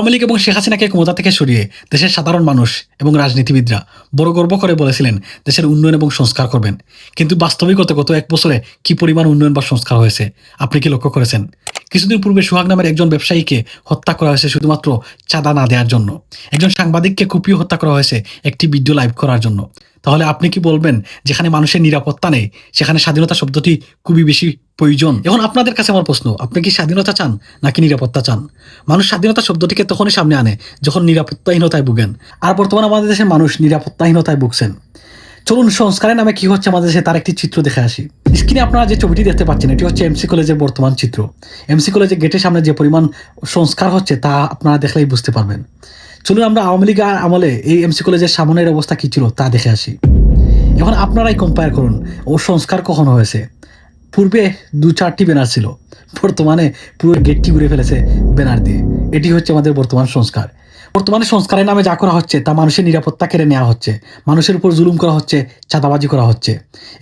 আওয়ামী লীগ এবং শেখ হাসিনাকে ক্ষমতা থেকে সরিয়ে দেশের সাধারণ মানুষ এবং রাজনীতিবিদরা বড় গর্ব করে বলেছিলেন, দেশের উন্নয়ন এবং সংস্কার করবেন। কিন্তু বাস্তবিকতা গত এক বছরে কি পরিমাণ উন্নয়ন বা সংস্কার হয়েছে, আপনি কি লক্ষ্য করেছেন? কিছুদিন পূর্বে সোহাগ নামের একজন ব্যবসায়ীকে হত্যা করা হয়েছে শুধুমাত্র চাঁদা না দেওয়ার জন্য। একজন সাংবাদিককে কুপিয়ে হত্যা করা হয়েছে একটি ভিডিও লাইভ করার জন্য। তাহলে আপনি কি বলবেন, যেখানে মানুষের নিরাপত্তা নেই, সেখানে স্বাধীনতা শব্দটি খুবই বেশি প্রয়োজন? এখন আপনাদের কাছে আমার প্রশ্ন, আপনি কি স্বাধীনতা চান নাকি নিরাপত্তা চান? মানুষ স্বাধীনতা শব্দটিকে তখনই সামনে আনে যখন নিরাপত্তাহীনতায় ভুগেন। আর বর্তমানে আমাদের দেশের মানুষ নিরাপত্তাহীনতায় ভুগছেন। চলুন, সংস্কারের নামে কি হচ্ছে আমাদের দেশে, তার একটি চিত্র দেখে আসি। স্ক্রিনে আপনারা যে ছবিটি দেখতে পাচ্ছেন, এটি হচ্ছে এমসি কলেজের বর্তমান চিত্র। এমসি কলেজের গেটের সামনে যে পরিমাণ সংস্কার হচ্ছে, তা আপনারা দেখলেই বুঝতে পারবেন। চলুন আমরা আওয়ামী লীগ আমলে এই এমসি কলেজের সামনের অবস্থা কী ছিল তা দেখে আসি। এখন আপনারাই কম্পেয়ার করুন, ও সংস্কার কখন হয়েছে? পূর্বে দু চারটি ব্যানার ছিল, বর্তমানে পুরো গেটটি ঘুরে ফেলেছে ব্যানার দিয়ে। এটি হচ্ছে আমাদের বর্তমান সংস্কার। বর্তমানে সংস্কারের নামে যা করা হচ্ছে, তা মানুষের নিরাপত্তা কেড়ে নেওয়া হচ্ছে, মানুষের উপর জুলুম করা হচ্ছে, চাঁদাবাজি করা হচ্ছে।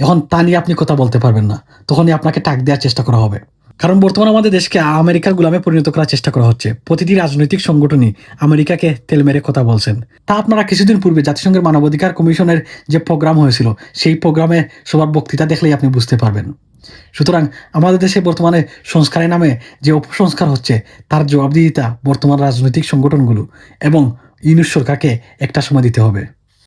এখন তা নিয়ে আপনি কথা বলতে পারবেন না, তখনই আপনাকে টাক দেওয়ার চেষ্টা করা হবে। কারণ বর্তমানে আমাদের দেশকে আমেরিকার গুলামে পরিণত করার চেষ্টা করা হচ্ছে। প্রতিটি রাজনৈতিক সংগঠনই আমেরিকাকে তেল মেরে কথা বলছেন। তা আপনারা কিছুদিন পূর্বে জাতিসংঘের মানবাধিকার কমিশনের যে প্রোগ্রাম হয়েছিল, সেই প্রোগ্রামে সবার বক্তৃতা দেখলেই আপনি বুঝতে পারবেন। সুতরাং আমাদের দেশে বর্তমানে সংস্কারের নামে যে অপসংস্কার হচ্ছে, তার জবাবদিহিতা বর্তমান রাজনৈতিক সংগঠনগুলো এবং ইউনুস সরকারকে একটা সময় দিতে হবে।